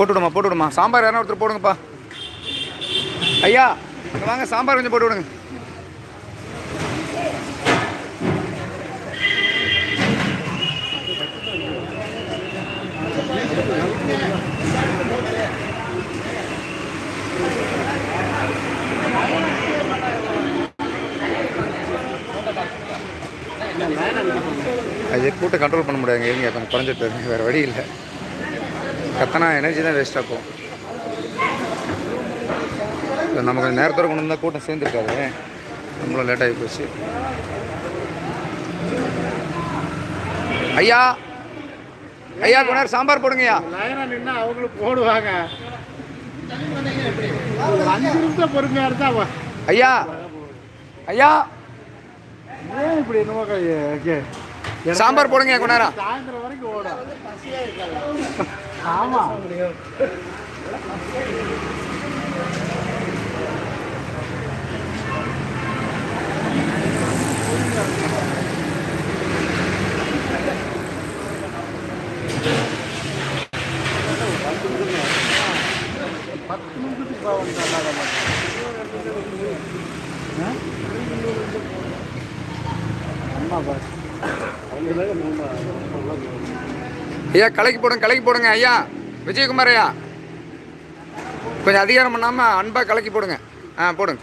போட்டு விடுமா போட்டு விடுமா சாம்பார் யாரும் ஒருத்தர் போடுங்கப்பா. ஐயா வாங்க சாம்பார் கொஞ்சம் போட்டு விடுங்க அது கூட்ட கண்ட்ரோல் பண்ண முடியாதுங்க இருங்க கொஞ்சம் குறைஞ்சிட்டு வேறு வழி இல்லை. கத்தனா எனர்ஜி தான் வேஸ்ட்டாக போகும். இப்ப நம்ம கொஞ்சம் நேரத்தோட கொண்டு வந்தால் கூட்டம் சேர்ந்துருக்காது. நம்மளும் லேட் ஆகி போச்சு. ஐயா! ஐயா கொஞ்ச நேரம் சாம்பார் போடுங்கய்யா. நின்னா அவங்களும் போடுவாங்க. அஞ்சு நிமிஷம் பொறுமையா இருந்தா ஐயா! ஐயா! ஏன் இப்படி என்னமோ சாம்பார் போடுங்க கொஞ்ச நேரம். சாயந்தரம் வரைக்கும் ஓடும். ஆமா. பத்து நிமிஷத்துக்கு போவேன் அம்மா பாஸ் ஐயா கலைக்கு போடுங்க கலைக்கு போடுங்க ஐயா. விஜயகுமார் ஐயா. கொஞ்சம் அதிகாரம் பண்ணாமல் அன்பாக கலக்கி போடுங்க. ஆ போடுங்க.